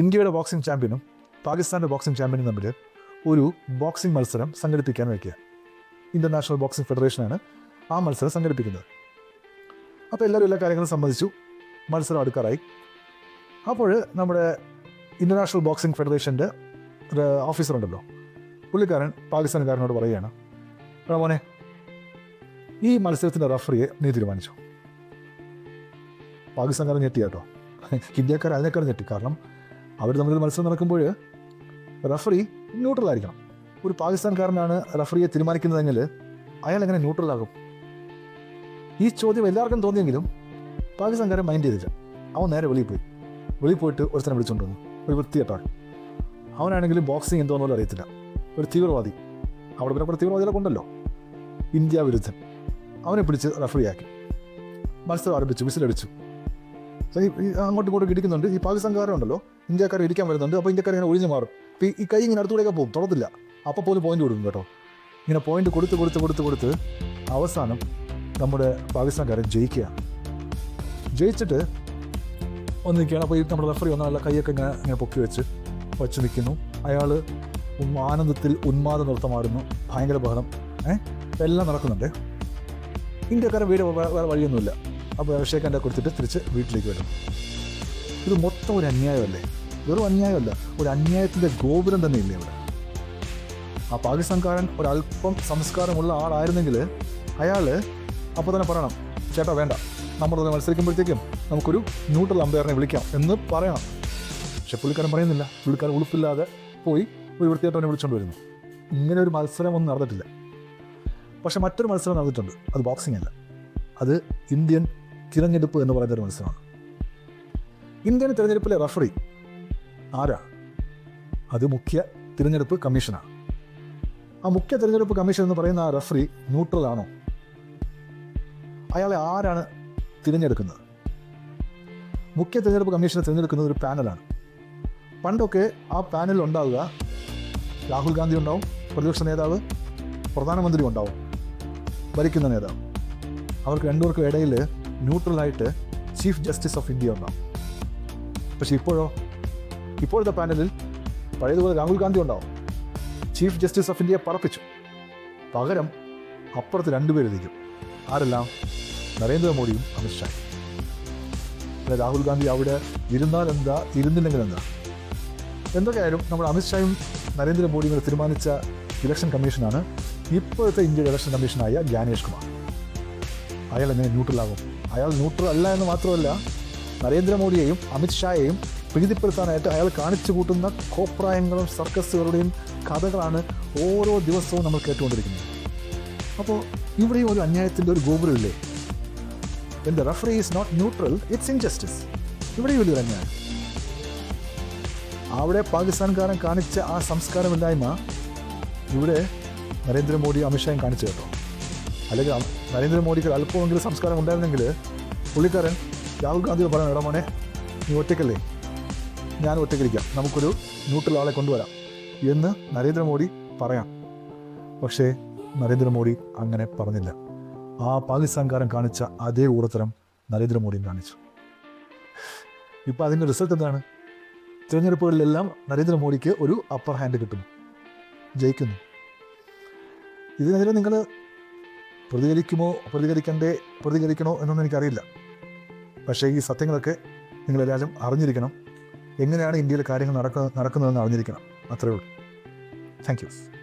ഇന്ത്യയുടെ ബോക്സിംഗ് ചാമ്പ്യനും പാകിസ്ഥാന്റെ ബോക്സിംഗ് ചാമ്പ്യനും തമ്മിൽ ഒരു ബോക്സിംഗ് മത്സരം സംഘടിപ്പിക്കാൻ വയ്ക്കുക. ഇന്റർനാഷണൽ ബോക്സിംഗ് ഫെഡറേഷനാണ് ആ മത്സരം സംഘടിപ്പിക്കുന്നത്. അപ്പോൾ എല്ലാവരും എല്ലാ കാര്യങ്ങളും സമ്മതിച്ചു. മത്സരം അടുക്കാറായി. അപ്പോൾ നമ്മുടെ ഇന്റർനാഷണൽ ബോക്സിംഗ് ഫെഡറേഷന്റെ ഓഫീസറുണ്ടല്ലോ പുള്ളിക്കാരൻ പാകിസ്ഥാൻകാരനോട് പറയുകയാണ് റമോനെ ഈ മത്സരത്തിന്റെ റഫറിയെ നീ തീരുമാനിച്ചു? പാകിസ്ഥാൻകാരൻ ഞെട്ടി കേട്ടോ ഇന്ത്യക്കാർ അതിനേക്കാൾ ഞെട്ടി. കാരണം അവർ തമ്മിൽ മത്സരം നടക്കുമ്പോൾ റഫറി ന്യൂട്രലായിരിക്കണം ഒരു പാകിസ്ഥാൻകാരനാണ് റഫറിയെ തീരുമാനിക്കുന്നതെങ്കിൽ അയാൾ എങ്ങനെ ന്യൂട്രൽ ആകും? ഈ ചോദ്യം എല്ലാവർക്കും തോന്നിയെങ്കിലും പാകിസ്ഥാൻകാരൻ മൈൻഡ് ചെയ്തില്ല. അവൻ നേരെ വെളിയിൽ പോയി. വെളിയിൽ പോയിട്ട് ഒരുത്തനെ വിളിച്ചുകൊണ്ട് വന്നു. ഒരു വൃത്തികെട്ടാൾ അവനാണെങ്കിൽ ബോക്സിംഗ് എന്തോ പോലും അറിയത്തില്ല. ഒരു തീവ്രവാദി. അവിടെ പിന്നെ കുറേ തീവ്രവാദികളെ കൊണ്ടല്ലോ ഇന്ത്യ വിരുദ്ധൻ. അവനെ പിടിച്ച് റഫറിയാക്കി മത്സരം ആരംഭിച്ചു. വിസിലടിച്ചു. അങ്ങോട്ടും ഇങ്ങോട്ടും ഇടിക്കുന്നുണ്ട്. ഈ പാകിസ്ഥാൻകാരുണ്ടല്ലോ ഇന്ത്യക്കാർ ഇരിക്കാൻ വരുന്നുണ്ട്. അപ്പോൾ ഇന്ത്യക്കാർ ഇങ്ങനെ ഒഴിഞ്ഞു മാറും. അപ്പോൾ ഈ കൈ ഇങ്ങനെ അടുത്തൂടെയൊക്കെ പോകും. തുറത്തില്ല അപ്പോൾ പോലും പോയിന്റ് കൊടുക്കും കേട്ടോ. ഇങ്ങനെ പോയിന്റ് കൊടുത്ത് കൊടുത്ത് കൊടുത്ത് കൊടുത്ത് അവസാനം നമ്മുടെ പാകിസ്ഥാൻകാരൻ ജയിക്കുക. ജയിച്ചിട്ട് ഒന്ന് നിൽക്കുകയാണ്. അപ്പോൾ ഈ നമ്മുടെ റെഫറി ഒന്ന് നല്ല കൈയൊക്കെ ഇങ്ങനെ ഇങ്ങനെ പൊക്കി വെച്ച് വച്ച് നിൽക്കുന്നു. അയാൾ ആനന്ദത്തിൽ ഉന്മാദ നൃത്തമാടുന്നു. ഭയങ്കര ബഹളം. ഏഹ് എല്ലാം നടക്കുന്നുണ്ട്. ഇന്ത്യക്കാരൻ വീട് വേറെ വഴിയൊന്നുമില്ല. അപ്പോൾ അഭിഷേകന്റെ കൊടുത്തിട്ട് തിരിച്ച് വീട്ടിലേക്ക് വരും ഇത് മൊത്തം ഒരു അന്യായമല്ലേ? വെറും അന്യായമല്ല ഒരു അന്യായത്തിന്റെ ഗോപുരം തന്നെ ഇല്ലേ ഇവിടെ ആ പാകിസ്ഥാൻകാരൻ ഒരല്പം സംസ്കാരമുള്ള ആളായിരുന്നെങ്കിൽ അയാൾ അപ്പോൾ തന്നെ പറയണം ചേട്ടാ വേണ്ട. നമ്മൾ തന്നെ മത്സരിക്കുമ്പോഴത്തേക്കും നമുക്കൊരു ന്യൂട്രൽ അമ്പയറിനെ വിളിക്കാം എന്ന് പറയണം. പക്ഷെ പുള്ളിക്കാരൻ പറയുന്നില്ല. പുള്ളിക്കാരൻ ഉളുപ്പില്ലാതെ പോയി ഒരു വൃത്തിയായിട്ടവനെ വിളിച്ചുകൊണ്ട് വരുന്നു. ഇങ്ങനെ ഒരു മത്സരം ഒന്നും നടന്നിട്ടില്ല. പക്ഷെ മറ്റൊരു മത്സരം നടന്നിട്ടുണ്ട്. അത് ബോക്സിംഗ് അല്ല. അത് ഇന്ത്യൻ തിരഞ്ഞെടുപ്പ് എന്ന് പറയുന്ന ഒരു മത്സരമാണ്. ഇന്ത്യൻ തിരഞ്ഞെടുപ്പിലെ റഫറി ആരാ? അത് മുഖ്യ തിരഞ്ഞെടുപ്പ് കമ്മീഷനാണ് ആ മുഖ്യ തിരഞ്ഞെടുപ്പ് കമ്മീഷൻ എന്ന് പറയുന്ന ആ റഫറി ന്യൂട്രൽ ആണോ? അയാളെ ആരാണ് തിരഞ്ഞെടുക്കുന്നത്? മുഖ്യ തിരഞ്ഞെടുപ്പ് കമ്മീഷനെ തിരഞ്ഞെടുക്കുന്നത് ഒരു പാനലാണ്. പണ്ടൊക്കെ ആ പാനലിൽ ഉണ്ടാവുക രാഹുൽ ഗാന്ധി ഉണ്ടാവും പ്രതിപക്ഷ നേതാവ് പ്രധാനമന്ത്രി ഉണ്ടാവും ഭരിക്കുന്ന നേതാവ്. അവർക്ക് രണ്ടുപേർക്കും ഇടയിൽ ന്യൂട്രലായിട്ട് ചീഫ് ജസ്റ്റിസ് ഓഫ് ഇന്ത്യ ഉണ്ടാവും. പക്ഷെ ഇപ്പോഴോ ഇപ്പോഴത്തെ പാനലിൽ പഴയതുപോലെ രാഹുൽ ഗാന്ധി ഉണ്ടാവും. ചീഫ് ജസ്റ്റിസ് ഓഫ് ഇന്ത്യയെ പറപ്പിച്ചു. പകരം അപ്പുറത്ത് രണ്ടുപേരിരിക്കും ആരെല്ലാം? നരേന്ദ്രമോദിയും അമിത്ഷായും. പിന്നെ രാഹുൽ ഗാന്ധി അവിടെ ഇരുന്നാൽ എന്താ? ഇരുന്നില്ലെങ്കിൽ എന്താ? എന്തൊക്കെയായാലും നമ്മൾ അമിത്ഷായും നരേന്ദ്രമോദിയും കൂടെ തീരുമാനിച്ച ഇലക്ഷൻ കമ്മീഷനാണ് ഇപ്പോഴത്തെ ഇന്ത്യയുടെ ഇലക്ഷൻ കമ്മീഷനായ ജ്ഞാനേഷ് കുമാർ. അയാൾ എങ്ങനെ ന്യൂട്രലാകും? അയാൾ ന്യൂട്രൽ അല്ല എന്ന് മാത്രമല്ല നരേന്ദ്രമോദിയെയും അമിത്ഷായെയും പ്രീതിപ്പെടുത്താനായിട്ട് അയാൾ കാണിച്ചു കൂട്ടുന്ന കോപ്രായങ്ങളും സർക്കസുകളുടെയും കഥകളാണ് ഓരോ ദിവസവും നമ്മൾ കേട്ടുകൊണ്ടിരിക്കുന്നത്. അപ്പോൾ ഇവിടെയും ഒരു അന്യായത്തിന്റെ ഒരു ഗോപുരമില്ലേ when the referee is not neutral it's injustice ഇവിടെയും വലിയൊരു അന്യായം. അവിടെ പാകിസ്ഥാൻകാരൻ കാണിച്ച ആ സംസ്കാരമില്ലായ്മ ഇവിടെ നരേന്ദ്രമോദി അമിത്ഷായും കാണിച്ചു കേട്ടോ. അല്ലെങ്കിൽ നരേന്ദ്രമോദിക്ക് അല്പമെങ്കിലും സംസ്കാരം ഉണ്ടായിരുന്നെങ്കിൽ പുള്ളിക്കാരൻ രാഹുൽ ഗാന്ധിയോട് പറയാം എടാ മോനെ നീ ഒറ്റയ്ക്കല്ലേ? ഞാൻ ഒറ്റയ്ക്കിരിക്കാം. നമുക്കൊരു ന്യൂട്രൽ ആളെ കൊണ്ടുവരാം. എന്ന് നരേന്ദ്രമോദി പറയാം. പക്ഷേ നരേന്ദ്രമോദി അങ്ങനെ പറഞ്ഞില്ല. ആ പാകിസ്ഥാൻകാരൻ കാണിച്ച അതേ ഊടത്തരം നരേന്ദ്രമോദിയും കാണിച്ചു. ഇപ്പോൾ അതിന്റെ റിസൾട്ട് എന്താണ്? തിരഞ്ഞെടുപ്പുകളിലെല്ലാം നരേന്ദ്രമോദിക്ക് ഒരു അപ്പർ ഹാൻഡ് കിട്ടുന്നു ജയിക്കുന്നു. ഇതിനെതിരെ നിങ്ങൾ പ്രതികരിക്കുമോ പ്രതികരിക്കണ്ടേ പ്രതികരിക്കണോ എന്നൊന്നും എനിക്കറിയില്ല. പക്ഷേ ഈ സത്യങ്ങളൊക്കെ നിങ്ങളെല്ലാവരും അറിഞ്ഞിരിക്കണം. എങ്ങനെയാണ് ഇന്ത്യയിൽ കാര്യങ്ങൾ നടക്കുക നടക്കുന്നതെന്ന് അറിഞ്ഞിരിക്കണം. അത്രയേ ഉള്ളൂ. Thank you